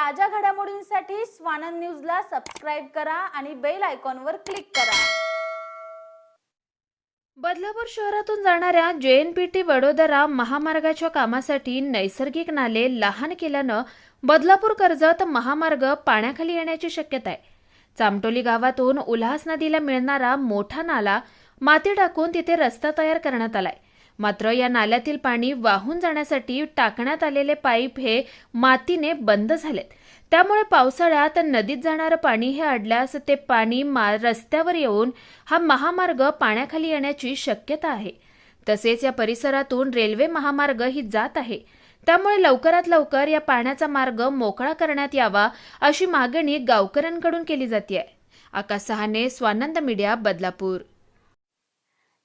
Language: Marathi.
ताज्या घडामोडींसाठी स्वानंद न्यूजला सबस्क्राईब करा आणि बेल आयकॉनवर क्लिक करा. बदलापूर शहरातून जाणाऱ्या जे एन पी टी वडोदरा महामार्गाच्या कामासाठी नैसर्गिक नाले लहान केल्यानं बदलापूर कर्जत महामार्ग पाण्याखाली येण्याची शक्यता आहे. चामटोली गावातून उल्हास नदीला मिळणारा मोठा नाला माती टाकून तिथे रस्ता तयार करण्यात आलाय. मात्र या नाल्यातील पाणी वाहून जाण्यासाठी टाकण्यात आलेले पाईप हे मातीने बंद झालेत. त्यामुळे पावसाळ्यात नदीत जाणारं पाणी हे अडल्यास ते पाणी मा रस्त्यावर येऊन हा महामार्ग पाण्याखाली येण्याची शक्यता आहे. तसेच या परिसरातून रेल्वे महामार्ग ही जात आहे. त्यामुळे लवकरात लवकर या पाण्याचा मार्ग मोकळा करण्यात यावा अशी मागणी गावकऱ्यांकडून केली जाते आकाश सहाने स्वानंद मीडिया बदलापूर.